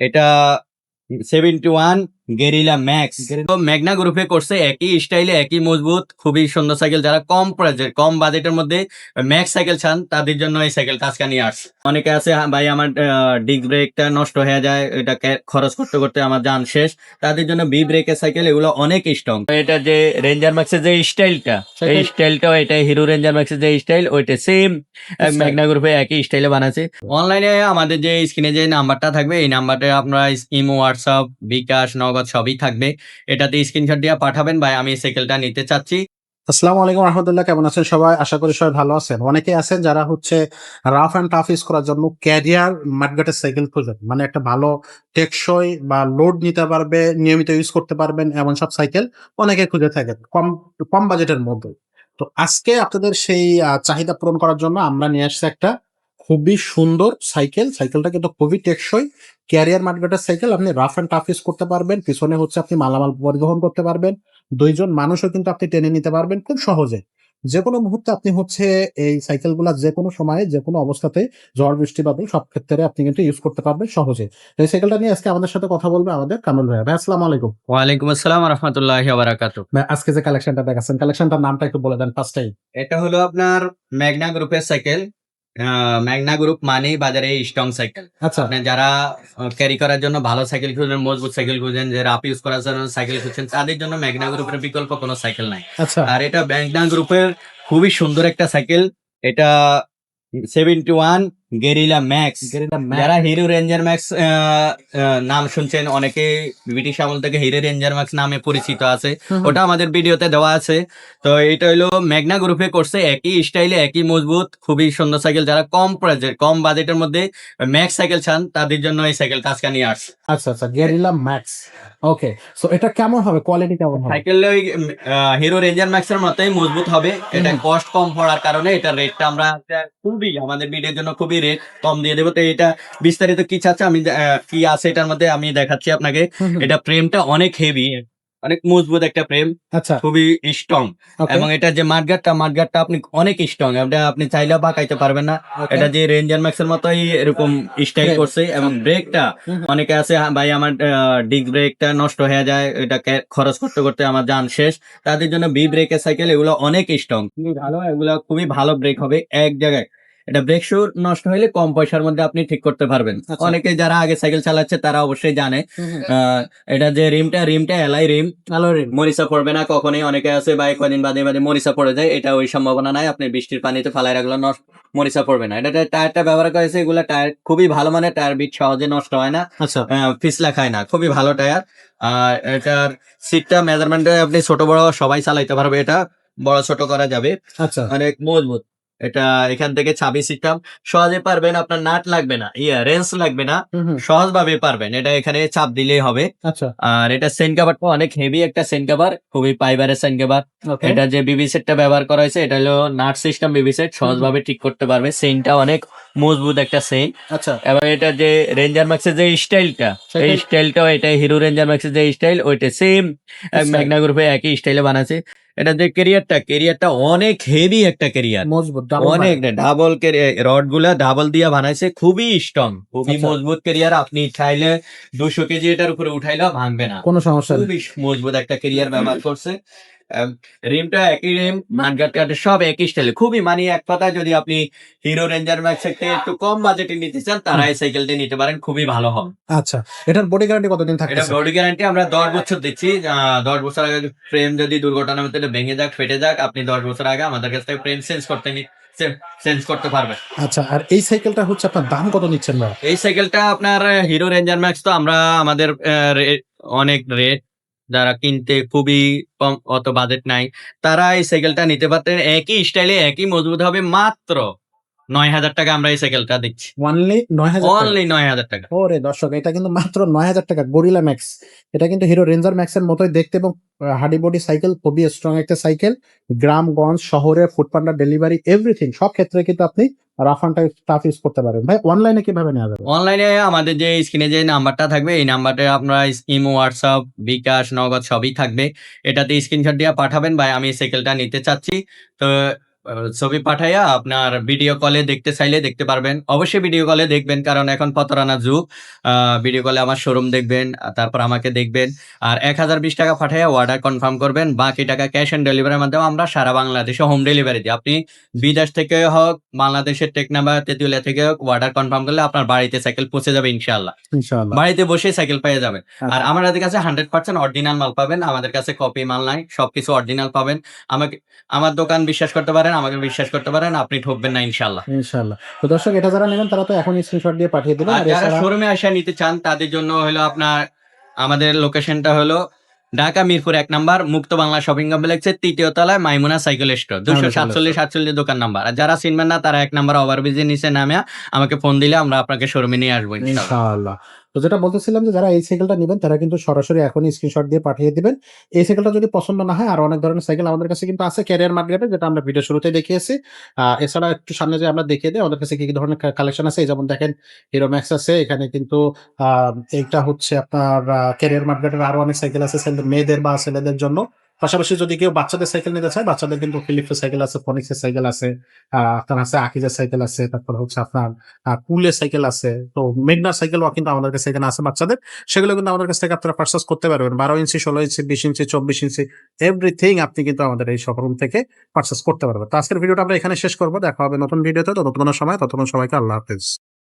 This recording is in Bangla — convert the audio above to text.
এটা seventy one Gorilla Max Magna গ্রুপে করছে একই স্টাইলে একই মজবুত খুবই সুন্দর সাইকেল যারা কম প্রাইজের কম বাজেটের মধ্যে ম্যাক্স সাইকেল চান তাদের জন্য এই সাইকেল আজকে নিয়ে আসছে। অনেকে আছে "হ্যাঁ ভাই আমার ডিগ ব্রেকটা নষ্ট হয়ে যায় এটাকে খরচ করতে করতে আমার যান শেষ। তাদের জন্য বি ব্রেকের সাইকেল এগুলো অনেক স্ট্রং এটা যে রেঞ্জার ম্যাক্সের যে স্টাইলটা এই স্টাইলটাও এটা হিরো রেঞ্জার ম্যাক্সের যে স্টাইল ওইটা সেম ম্যাগনা গ্রুপে একই স্টাইলে বানাচ্ছে। অনলাইনে আমাদের যে স্ক্রিনে যে নাম্বারটা থাকবে এই নাম্বারটা আপনারা ইমো হোয়াটসঅ্যাপ বিকাশ নগদ সবই থাকবে। এটাতে স্ক্রিনশট দিয়ে পাঠাবেন ভাই আমি সাইকেলটা নিতে চাচ্ছি। আসসালামু আলাইকুম রহমতুল্লাহ, কেমন আছেন সবাই? আশা করি সবাই ভালো আছেন। অনেকে আছেন যারা হচ্ছে রাফ অ্যান্ড টাফ ইউজ করার জন্য ক্যারিয়ার মার্কেটের সাইকেল খোঁজেন। মানে একটা ভালো টেকসই বা লোড নিতে পারবে, নিয়মিত ইউজ করতে পারবেন এমন সব সাইকেল অনেকে খুঁজে থাকেন কম কম বাজেটের মধ্যে। তো আজকে আপনাদের সেই চাহিদা পূরণ করার জন্য আমরা নিয়ে আসছি একটা খুবই সুন্দর সাইকেল। সাইকেলটা কিন্তু খুবই টেকসই। ক্যারিয়ার মার্কেটের সাইকেল আপনি রাফ অ্যান্ড টাফ ইউজ করতে পারবেন। পিছনে হচ্ছে আপনি মালামাল পরিবহন করতে পারবেন। দুইজন মানুষও কিন্তু আপনি টেনে নিতে পারবেন খুব সহজে। যে কোনো মুহূর্তে আপনি হচ্ছে এই সাইকেলগুলা যে কোনো সময়ে যে কোনো অবস্থাতে ঝড় বৃষ্টি বাদল সব ক্ষেত্রে আপনি কিন্তু ইউজ করতে পারবেন সহজে। এই সাইকেলটা নিয়ে আজকে আমাদের সাথে কথা বলবে আমাদের কামরুল ভাই ভাই আসসালামু আলাইকুম। ওয়ালাইকুম আসসালাম রহমতুল্লাহ বারাকাতু আজকে যে কালেকশনটা দেখাচ্ছেন কালেকশনটার নামটা একটু বলে দেন ফার্স্টটাই এটা হলো আপনার ম্যাগনা গ্রুপের সাইকেল। ম্যাগনা গ্রুপ মানে বাজারে স্ট্রং সাইকেল আচ্ছা। যারা ক্যারি করার জন্য ভালো সাইকেল খুঁজেন মজবুত সাইকেল খুঁজেন যে রাপ ইউজ করার জন্য সাইকেল খুঁজছেন তাদের জন্য ম্যাগনা গ্রুপের বিকল্প কোনো সাইকেল নাই। আচ্ছা। আর এটা ম্যাগনা গ্রুপের খুবই সুন্দর একটা সাইকেল এটা সেভেন্টি ওয়ান গেরিলা ম্যাক্স যারা হিরো রেঞ্জার ম্যাক্স নাম শুনছেন অনেকে ব্রিটিশ আমল থেকে হিরো রেঞ্জার ম্যাক্স নামে পরিচিত আছে। ওটা আমাদের ভিডিওতে দেওয়া আছে। তো এটা হলো ম্যাগনা গ্রুপে করছে একই স্টাইলে একই মজবুত খুবই সুন্দর সাইকেল যারা কম প্রাইজের কম বাজেটের মধ্যে ম্যাক্স সাইকেল চান তাদের জন্য এই সাইকেলটা আজকে নিয়ে আসছে। আচ্ছা আচ্ছা গেরিলা ম্যাক্স ওকে সো এটা কেমন হবে? কোয়ালিটি কেমন হবে? সাইকেল ওই হিরো রেঞ্জার ম্যাক্স এর মতোই মজবুত হবে। এটা কস্ট কম পড়ার কারণে এটা রেটটা আমরা খুবই আমাদের ভিডিওর জন্য খুবই রেট কম দিয়ে দেবো। তো এটা বিস্তারিত কি চাচ্ছে আমি কি আছে এটার মধ্যে আমি দেখাচ্ছি আপনাকে। এটা প্রেমটা অনেক হেভি অনেক মজবুত একটা প্রেম আচ্ছা। খুবই স্ট্রং এবং এটা যে মাঠগাটটা মাঠগাটটা আপনি অনেক স্ট্রং এটা আপনি চাইলে বাঁকাইতে পারবেন না। এটা যে রেঞ্জার ম্যাক্স এর মতোই এরকম স্টাইল করছে এবং ব্রেকটা। অনেকে আছে "হ্যাঁ ভাই আমার ডিগ ব্রেকটা নষ্ট হয়ে যায় এটা খরচ করতে করতে আমার যান শেষ। তাদের জন্য বি ব্রেকের সাইকেল এগুলো অনেক স্ট্রং খুবই ভালো এগুলো খুবই ভালো ব্রেক হবে এক জায়গায়। এটা ব্রেক শু নষ্ট হলে কম পয়সার মধ্যে আপনি ঠিক করতে পারবেন। আচ্ছা। অনেকে যারা আগে সাইকেল চালাচ্ছে তারা অবশ্যই জানে। এটা যে রিমটা রিমটা এলাই রিম মরিচা পড়বে না কখনোই অনেকে আছে বা কদিন বাদে বাদে মরিচা পড়ে যায় এটা ওই সম্ভাবনা নাই আপনি বৃষ্টির পানিতে ফালাই রাখলে নষ্ট মরিচা পড়বে না। এটা টায়ারটা ব্যবহার করেছে এগুলো টায়ার খুবই ভালো মানে টায়ার বিট সহজে নষ্ট হয় না আচ্ছা। পিছলা খায় না খুবই ভালো টায়ার। আর এটার সিটটা মেজারমেন্টে আপনি ছোট বড় সবাই চালাইতে পারবে এটা বড় ছোট করা যাবে। আচ্ছা। অনেক মজবুত। এটা এখান থেকে চাবি সিস্টেম সহজে পারবেন আপনার নাট লাগবে না ইয়া রেঞ্জ লাগবে না। হুম। সহজভাবে পারবেন এটা এখানে চাপ দিলেই হবে। আচ্ছা। আর এটা সেন কাভারটা অনেক হেভি একটা সেন কাভার খুবই পাইবারের সেন কাভার। এটা যে বিবি সেটটা ব্যবহার করা হয়েছে এটা হলো নাট সিস্টেম বিবি সেট সহজভাবে ঠিক করতে পারবে। সেইনটা অনেক মজবুত একটা সেইন আচ্ছা। এবং এটা যে রেঞ্জার ম্যাক্সের যে স্টাইলটা এই সেটাই। স্টাইলটাও এটা হিরো রেঞ্জার ম্যাক্সের যে স্টাইল ওইটা সেম. ম্যাগনা গ্রুপে একই স্টাইলে বানাচ্ছে এটা যে কেরিয়ারটা কেরিয়ারটা অনেক হেভি একটা কেরিয়ার মজবুত অনেক। ডাবল রডগুলা ডাবল দিয়া বানাইছে খুবই স্ট্রং খুবই আচ্ছা। মজবুত কেরিয়ার আপনি চাইলে দুশো কেজি এটার উপরে উঠাইলে ভাঙবে না। কোনো সমস্যা খুবই মজবুত একটা কেরিয়ার ব্যবহার করছে। রিমটা একই রিম মানগাট কাটে সব একই স্টাইলে খুবই মানে এক কথায় যদি আপনি হিরো রেঞ্জার ম্যাক্স থেকে একটু কম বাজেটে নিতে চান তারা এই সাইকেলটি নিতে পারেন খুবই ভালো হবে। আচ্ছা এটার বডি গ্যারান্টি কতদিন এটা বডি গ্যারান্টি আমরা দশ বছর দিচ্ছি। দশ বছর আগে ফ্রেম যদি দুর্ঘটনার মধ্যে ভেঙে যাক ফেটে যাক আপনি দশ বছর আগে আমাদের কাছ থেকে ফ্রেম চেঞ্জ করতে চেঞ্জ করতে পারবেন। আচ্ছা আর এই সাইকেলটা হচ্ছে আপনার দাম কত নিচ্ছেন ভাই? এই সাইকেলটা আপনার হিরো রেঞ্জার ম্যাক্স তো আমরা আমাদের অনেক রেট যারা কিনতে খুবই কম অত বাজেট নাই তারা এই সাইকেলটা নিতে পারতেন একই স্টাইলে একই মজবুত হবে মাত্র নয় হাজার টাকা আমরা এই সাইকেলটা দিচ্ছি ওয়ানলি নয় হাজার। অনলি নয় হাজার টাকা। ওরে দর্শক এটা কিন্তু মাত্র নয় হাজার টাকা গরিলা ম্যাক্স এটা কিন্তু হিরো রেঞ্জার ম্যাক্স এর মতোই দেখতে এবং হাডি বডি সাইকেল খুবই স্ট্রং একটা সাইকেল গ্রামগঞ্জ শহরে ফুডপান্ডা ডেলিভারি এভরিথিং সব ক্ষেত্রে কিন্তু আপনি রাফ অ্যান্ড টাফ ইউজ করতে পারেন। ভাই অনলাইনে কীভাবে নেওয়া যাবে? অনলাইনে আমাদের যে স্ক্রিনে যে নাম্বারটা থাকবে, এই নাম্বারটা আপনারা ইমো হোয়াটসঅ্যাপ বিকাশ নগদ সবই থাকবে। এটাতে স্ক্রিনশট দিয়ে পাঠাবেন। ভাই, আমি সাইকেলটা নিতে চাচ্ছি। তো ছবি পাঠাইয়া আপনার ভিডিও কলে দেখতে চাইলে দেখতে পারবেন। অবশ্যই ভিডিও কলে দেখবেন কারণ এখন প্রতারণা যুগ। ভিডিও কলে আমার শোরুম দেখবেন তারপর আমাকে দেখবেন। আর এক হাজার বিশ টাকা পাঠাইয়া অর্ডার কনফার্ম করবেন বাকি টাকা ক্যাশ অন ডেলিভারির মাধ্যমে আমরা সারা বাংলাদেশে হোম ডেলিভারি দিই। আপনি বিদেশ থেকে হোক বাংলাদেশের টেকনাবা তেতুলিয়া থেকে হোক অর্ডার কনফার্ম করলে আপনার বাড়িতে সাইকেল পৌঁছে যাবে ইনশাল্লাহ বাড়িতে বসে সাইকেল পেয়ে যাবেন। আচ্ছা। আর আমাদের কাছে হান্ড্রেড পার্সেন্ট অরিজিনাল মাল পাবেন। আমাদের কাছে কপি মাল নাই সবকিছু অরিজিনাল পাবেন। আমাকে আমার দোকান বিশ্বাস করতে পারেন আমাকে বিশ্বাস করতে পারেন আপনি ঠকবেন না ইনশাল্লাহ ইনশাআল্লাহ। তো দর্শক এটা যারা নেবেন তারা তো এখন স্ক্রিনশট দিয়ে পাঠিয়ে দেবেন। আর যারা শোরুমে আসা নিতে চান তাদের জন্য হলো আপনার আমাদের লোকেশনটা হলো ঢাকা মিরপুর এক নাম্বার মুক্ত বাংলা শপিং কমপ্লেক্সের তৃতীয় তলায় মাইমুনা সাইকেল স্টোর দুশো সাতচল্লিশ সাতচল্লিশ দোকান নাম্বার। আর যারা চিনবেন না তারা এক নাম্বার ওভারব্রিজের নিচে নামে আমাকে ফোন দিলে আমরা আপনাকে শোরুমে নিয়ে আসব ইনশাল্লাহ ইনশাআল্লাহ। তো যেটা বলতেছিলাম যে যারা এই সাইকেলটা নেবেন, তারা কিন্তু সরাসরি এখনই স্ক্রিনশট দিয়ে পাঠিয়ে দিবেন। এই সাইকেলটা যদি পছন্দ না হয়, আর অনেক ধরনের সাইকেল আমাদের কাছে কিন্তু আছে ক্যারিয়ার মার্কেটে যেটা আমরা ভিডিও শুরুতে দেখিয়েছি। এছাড়া একটু সামনে যে আমরা দেখিয়ে দিই, আমাদের কাছে কি কি ধরনের কালেকশন আছে? যেমন দেখেন হিরো ম্যাক্স আছে, এখানে কিন্তু এইটা হচ্ছে আপনার ক্যারিয়ার মার্কেটের আরও অনেক সাইকেল আছে মেয়েদের বা ছেলেদের জন্য। পাশাপাশি যদি কেউ বাচ্চাদের সাইকেল নিতে চায়, বাচ্চাদের কিন্তু ফিলিপসের সাইকেল আছে ফনিক্সের সাইকেল আছে আপনার আছে আকিজের সাইকেল আছে, তারপর হচ্ছে আপনার কুলের সাইকেল আছে। তো মেঘনার সাইকেলও কিন্তু আমাদের কাছে এখানে আছে বাচ্চাদের। সেগুলো কিন্তু আমাদের কাছ থেকে আপনারা পার্চেস করতে পারবেন। বারো ইঞ্চি, ষোলো ইঞ্চি, বিশ ইঞ্চি, চব্বিশ ইঞ্চি এভরিথিং আপনি কিন্তু আমাদের এই শোরুম থেকে পার্চেস করতে পারবেন। তো আজকের ভিডিওটা আমরা এখানে শেষ করব। দেখা হবে নতুন ভিডিওতে। তো নতুন সময় ততক্ষণ সবাইকে আল্লাহ হাফিজ।